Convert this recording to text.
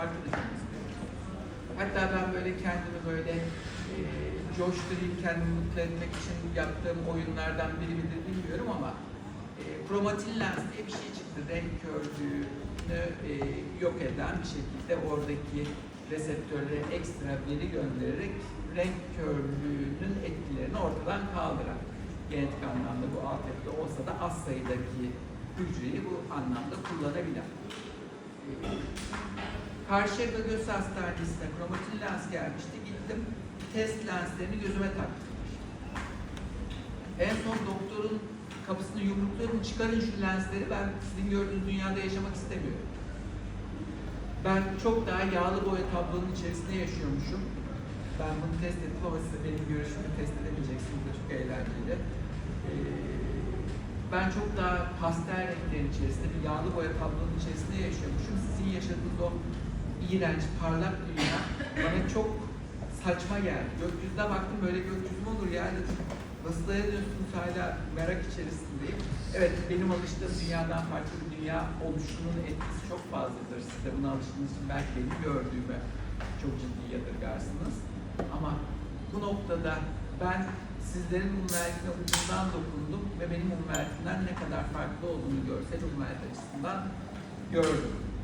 düşünmek istiyoruz. Hatta ben böyle kendimi böyle e, coşturayım, kendimi mutlu etmek için yaptığım oyunlardan biri midir bilmiyorum ama e, kromatin lens diye bir şey çıktı. Renk körlüğünü e, yok eden bir şekilde oradaki reseptörlere ekstra veri göndererek renk körlüğünün etkilerini ortadan kaldıran genetik anlamda bu afette olsa da az sayıdaki hücreyi bu anlamda kullanabilen. E, Karşıyaka Göz Hastanesi'ne kromatin lens gelmişti. Gittim test lenslerini gözüme taktım. En son doktorun kapısını yumrukladım. Çıkarın şu lensleri ben sizin gördüğünüz dünyada yaşamak istemiyorum. Ben çok daha yağlı boya tablonun içerisinde yaşıyormuşum. Ben bunu test ettim ama siz benim görüşümü test edemeyeceksiniz. Da çok eğlenceli. Ee, ben çok daha pastel renklerin içerisinde, bir yağlı boya tablonun içerisinde yaşıyormuşum. Sizin yaşadığınız o iğrenç, parlak dünya bana çok saçma geldi. Gökyüzüne baktım böyle gökyüzü mü olur ya dedim. Nasıl dayanıyorsunuz hala merak içerisindeyim. Evet benim alıştığım dünyadan farklı bir dünya oluşunun etkisi çok fazladır. Siz de buna alıştığınız için belki benim gördüğümü çok ciddi yadırgarsınız. Ama bu noktada ben sizlerin ummeletine ucundan dokundum ve benim ummeletimden ne kadar farklı olduğunu görsel ummelet açısından gördüm.